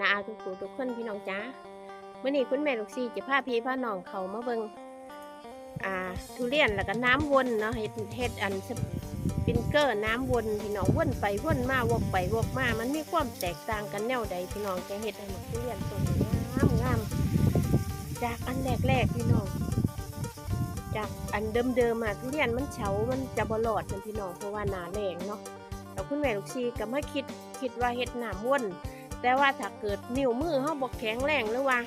นะอาทุกผู้ทุกคนพี่น้องจ้าเมื่อนี้คุณแม่ลูกซี่จะพาพี่พาน้องเขามาเบิงอ่าทุเรียนแล้วก็น้ำวนเนาะเฮ็ดเฮ็ดอันสปรินเกอร์น้ำวนพี่น้องวนไปวนมาวกไปวกมา มันมีความแตกต่างกันแนวใดพี่น้องจะเฮ็ดให้หมกทุเรียนต้นงามงามจากอันแรกๆพี่น้องจากอันเดิมๆมาทุเรียนมันเฉา มันจะบลอดนพี่น้องเพราะว่าหนาแรงเนาะแต่คุณแม่ลูกซีก็ไม่คิดคิดว่าเฮ็ดน้ำวน แต่ว่าถ้าเกิดนิ้วมือเขาบอกแข็งแรงหรือว่า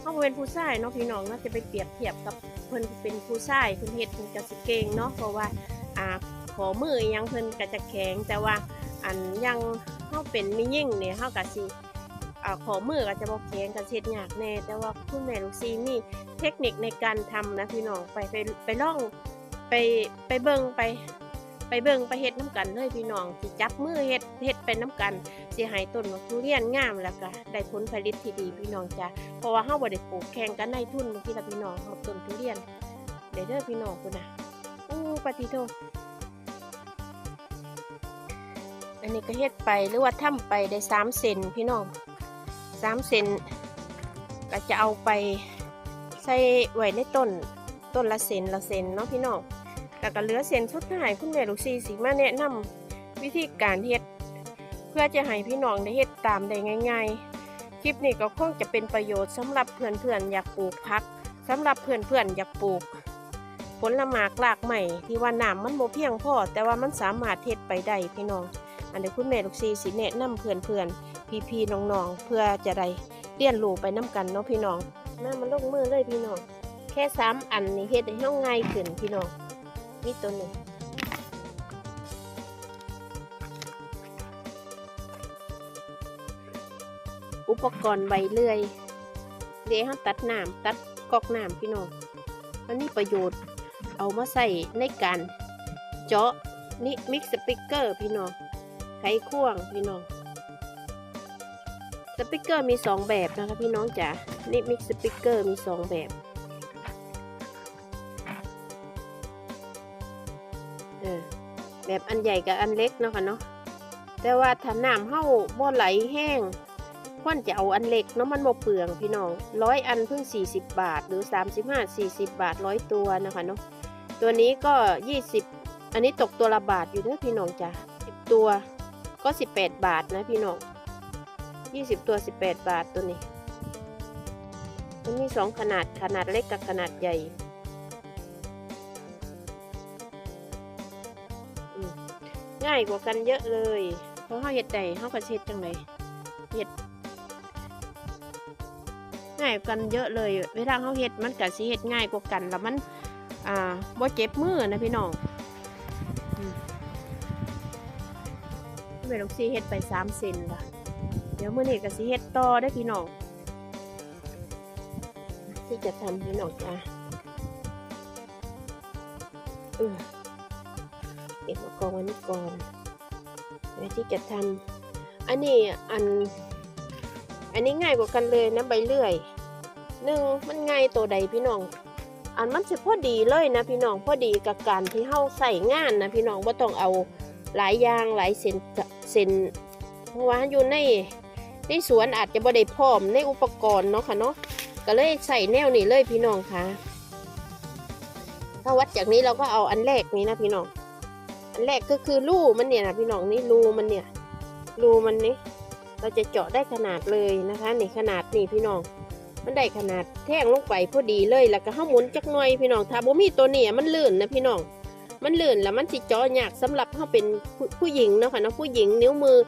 เขาเป็นผู้ชายเนาะพี่น้องเนาะจะไปเปรียบเทียบกับเพิ่นเป็นผู้ชายเพิ่นเฮ็ดเพิ่นก็สิเก่งเนาะเพราะว่าอ่าขอมือยังเพิ่นก็จะแข็งแต่ว่าอันยังเขาเป็นมียิ่งเนี่ยเขาก็สิอ่าขอมือก็จะบอกแข็งก็เช็ดยากแน่แต่ว่าคุณแม่ลูกซีมีเทคนิคในการทำนะพี่น้องไปไปไปล่องไปไปเบิ่งไป ไปเบิ่งไปเฮ็ดน้ำกันเลยพี่น้องสิจับมือเฮ็ดเฮ็ดเป็นน้ำกันสิให้ต้นมะทุเรียนงามแล้วก็ได้ผลผลิตที่ดีพี่น้องจ้ะเพราะว่าเฮาบ่ได้ปลูกแข่งกันในทุนบางทีละพี่น้องเฮาต้นทุเรียนเด้อเด้อพี่น้องพุ่นน่ะอู้ปฏิโทอันนี้ก็เฮ็ดไปหรือว่าทำไปได้3เซนพี่น้อง3เซนก็จะเอาไปใส่ไว้ในต้นต้นละเซนละเซนเนาะพี่น้อง แล้วก็เหลือเซนสุดท้ายคุณแม่ลูกซีสิมาแนะนำวิธีการเฮ็ด เพื่อจะให้พี่น้องได้เฮ็ดตามได้ง่ายๆ คลิปนี้ก็คงจะเป็นประโยชน์สำหรับเพื่อนๆอยากปลูกพักสำหรับเพื่อนๆอยากปลูก ผลละหมากรากใหม่ที่ว่าน้ำมันโมเพียงพอแต่ว่ามันสามารถเฮ็ดไปได้พี่น้อง อันนี้คุณแม่ลูกซีสิแนะนำเพื่อนๆพี่ๆน้องๆเพื่อจะได้เรียนรู้ไปน้ากันเนาะพี่น้องมามันลงมือเลยพี่น้องแค่สามอันนี่เฮ็ดให้เฮาง่ายขึ้นพี่น้อง นี่ตัวหนึ่งอุปกรณ์ใบเลื่อย เดี๋ยวเราตัดน้ำตัดกอกน้ำพี่น้องมันมีประโยชน์เอามาใส่ในการเจาะนี่มิกสปิเกอร์พี่น้องไขควงพี่น้องสปิเกอร์มีสองแบบนะคะพี่น้องจ๋านี่มิกสปิเกอร์มีสองแบบ แบบอันใหญ่กับอันเล็กเนาะค่ะเนาะแต่ว่าถ้าน้ำเฮ้าบ่ไหลแห้งควรจะเอาอันเล็กเนาะมันบ่เปลืองพี่น้องร้อยอันเพิ่ง 40 บาท หรือ 35 40 บาทร้อยตัวนะคะเนาะตัวนี้ก็ 20 อันนี้ตกตัวละบาทอยู่เด้อพี่น้องจ้ะ10 ตัวก็ 18 บาทนะพี่น้อง20 ตัว 18 บาทตัวนี้มันมีสองขนาดขนาดเล็กกับขนาดใหญ่ ง่ายกว่ากันเยอะเลยเพราะเขาเห็ดใดเขาก็เช็ดจังเลยเห็ดง่ายกว่ากันเยอะเลย เวลาเขาเฮ็ดมันก็สิเฮ็ดง่ายกว่ากัน แล้วมันอ่าบ่เจ็บมือนะพี่น้องอืมแม่ลูกซีเฮ็ดไปสามเซนละเดี๋ยวมื้อนี้ก็สิเฮ็ดต่อได้พี่น้องที่จะทำพี่น้องจ้าเออ เก็บมากองไว้นี่ก่อนไว้ที่จะทำอันนี้อัน อันนี้ง่ายกว่ากันเลยนะใบเลื่อยหนึ่งมันง่ายตัวใดพี่น้อง อันมันจะพอดีเลยนะพี่น้องพอดีกับการที่เฮาใส่งานนะพี่น้องว่าต้องเอาหลายยางหลายเส้นเส้นเพราะว่าอยู่ในในสวนอาจจะบ่ได้พร้อมในอุปกรณ์เนาะค่ะเนาะก็เลยใส่แนวนี้เลยพี่น้องค่ะ ถ้าวัดจากนี้เราก็เอาอันแรกนี้นะพี่น้อง อันแรกก็คือรูมันเนี่ยนะพี่น้องนี่รูมันเนี่ย รูมันนี่เราจะเจาะได้ขนาดเลยนะคะนี่ขนาดนี่พี่น้อง มันได้ขนาดแท่งลงไปพอดีเลยแล้วก็ห้าหมุนจักหน่อยพี่น้องถ้าบ่มีตัวนี้มันลื่นนะพี่น้อง มันลื่นแล้วมันสิเจาะยากสำหรับเขาเป็นผู้ผู้หญิงเนาะค่ะเนาะผู้หญิงนิ้วมือ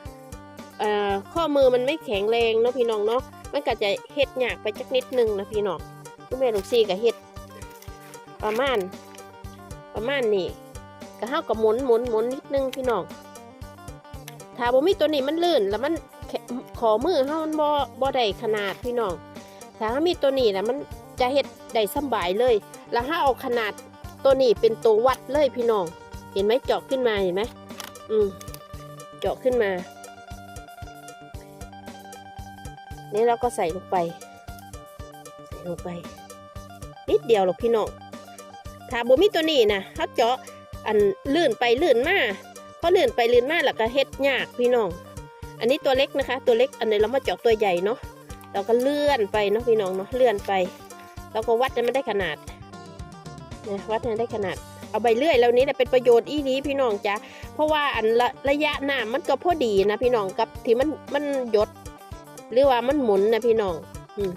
เอ่อข้อมือมันไม่แข็งแรงเนาะพี่น้องเนาะมันก็จะเฮ็ดยากไปจักนิดนึงนะพี่น้องคุณแม่ลูกซีก็เฮ็ดประมาณประมาณนี้ ก็เฮาก็หมุนหมุนหมุนนิดนึงพี่น้องถ้าบ่มีตัวนี้มันลื่นแล้วมันขอมือเฮามันบ่บ่ได้ขนาดพี่น้องถ้ามีตัวนี้แล้วมันจะเฮ็ดได้สบายเลย แล้วถ้าเอาขนาดตัวนี้เป็นตัววัดเลยพี่น้อง เห็นไหมเจาะขึ้นมาเห็นไหมอืมเจาะขึ้นมานี่เราก็ใส่ลงไป ใส่ลงไป นิดเดียวหรอกพี่น้องถ้าบ่มีตัวนี้นะเขาเจาะ อันลื่นไปลื่นมาพอลื่นไปลื่นมาแล้วก็เฮ็ดยากพี่น้อง อันนี้ตัวเล็กนะคะ ตัวเล็กอันนี้เรามาเจาะตัวใหญ่เนาะเราก็เลื่อนไปเนาะพี่น้องเนาะเลื่อนไปเราก็วัดให้มันได้ขนาดนะวัดให้มันได้ขนาด เอาใบเลื่อยแล้วนี้แหละเป็นประโยชน์อีนี้พี่น้องจ้ะเพราะว่าอันละระยะหน้ามันก็พอดีนะพี่น้องกับที่มันมันหยด หรือว่ามันหมุนนะพี่น้อง อืม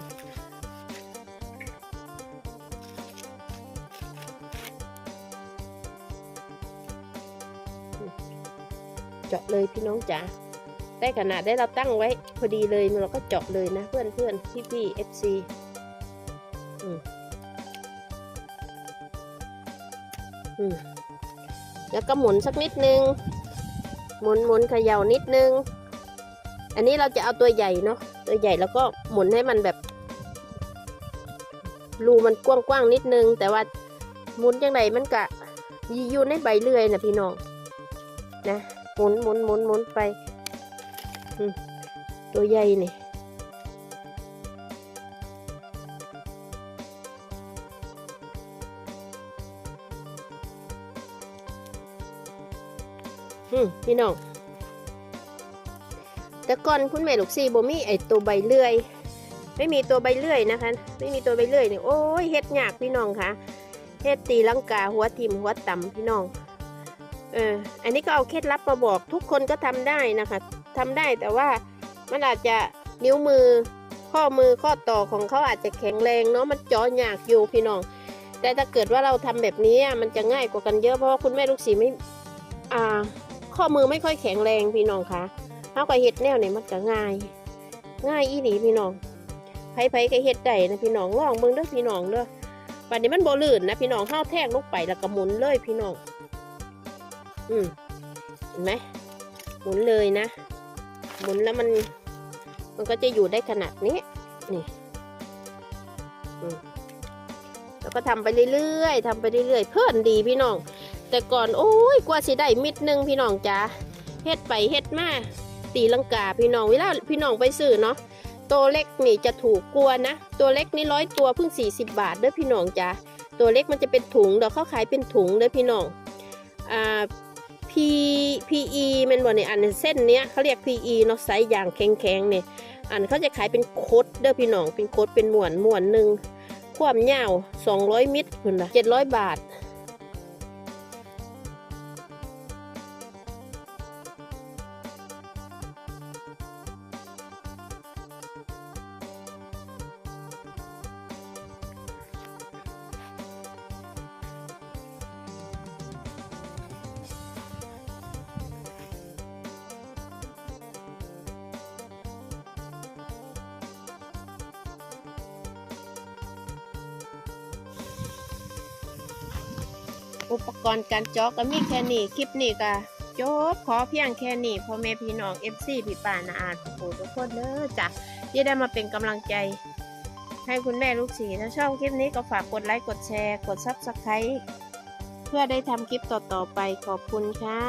เจาะเลยพี่น้องจ๋าได้ขนาดได้เราตั้งไว้พอดีเลยเราก็เจาะเลยนะเพื่อนเพื่อนพี่พี่เอฟซีอืมอืมแล้วก็หมุนสักนิดนึง หมุนหมุนเขย่านิดนึง อันนี้เราจะเอาตัวใหญ่เนาะ ตัวใหญ่แล้วก็หมุนให้มันแบบ รูมันกว้างๆนิดนึง แต่ว่าหมุนยังไงมันกะอยู่ในใบเลื่อยนะพี่น้อง นะ หมุนหมุนหมุนหมุนไปตัวใหญ่นี่พี่น้อง แต่ก่อนคุณแม่ลูกซีบ่มีไอตัวใบเลื่อย ไม่มีตัวใบเลื่อยนะคะ ไม่มีตัวใบเลื่อยนี่โอ้ยเฮ็ดยากพี่น้องค่ะเฮ็ดตีลังกาหัวทิ่มหัวต่ำพี่น้อง เอออันนี้ก็เอาเคล็ดลับมาบอกทุกคนก็ทำได้นะคะทำได้แต่ว่ามันอาจจะนิ้วมือข้อมือข้อต่อของเขาอาจจะแข็งแรงเนาะมันเจอยากอยู่พี่น้อง แต่ถ้าเกิดว่าเราทำแบบนี้อะมันจะง่ายกว่ากันเยอะเพราะว่าคุณแม่ลูกสีไม่อ่า ข้อมือไม่ค่อยแข็งแรงพี่น้องคะเขาก็เฮ็ดแนวเนี่ยมันก็ง่าย ง่ายอีหลีพี่น้องไผๆก็เฮ็ดได้นะพี่น้องลองเบิ่งเด้อพี่น้องเด้อบัดนี้มันโบลื่นนะพี่น้องเฮาแทงลงไปแล้วก็หมุนเลยพี่น้อง อืมเห็นไหมหมุนเลยนะ หมุนแล้วมัน มันก็จะอยู่ได้ขนาดนี้ นี่แล้วก็ทำไปเรื่อยๆทำไปเรื่อยๆ เพื่อนดีพี่น้อง แต่ก่อนโอ้ยกว่าสิได้มิดหนึงพี่น้องจ้าเฮ็ดไปเฮ็ดมาตีลังกาพี่น้องเวลาพี่น้องไปซื้อเนาะตัวเล็กนี่จะถูกกลัวนะ ตัวเล็กนี่ร้อยตัวเพิ่ง 40 บาทเด้อพี่น้องจ้าตัวเล็กมันจะเป็นถุงเดี๋ยวเขาขายเป็นถุงเด้อพี่น้องอ่า P PE แมันบ่เนี่ยอันเส้นเนี้ยเขาเรียก PE เนาะไซส์ยางแข็งๆเนี่ยอันเขาจะขายเป็นโคดเด้อพี่น้องเป็นโคดเป็นหมวนหมวนหนึ่งความยาว200มิตรคุณละ700 บาท อุปกรณ์การเจาะก็มีแค่นี้คลิปนี้ก็จบขอเพียงแค่นี้พ่อแม่พี่น้อง FC พี่ป่านาอาทุกคนทุกคนเด้อจ้ะที่ได้มาเป็นกำลังใจ ให้คุณแม่ลูกสีถ้าชอบคลิปนี้ก็ฝากกดไลค์กดแชร์ กด Subscribe เพื่อได้ทำคลิปต่อๆไปขอบคุณค่ะ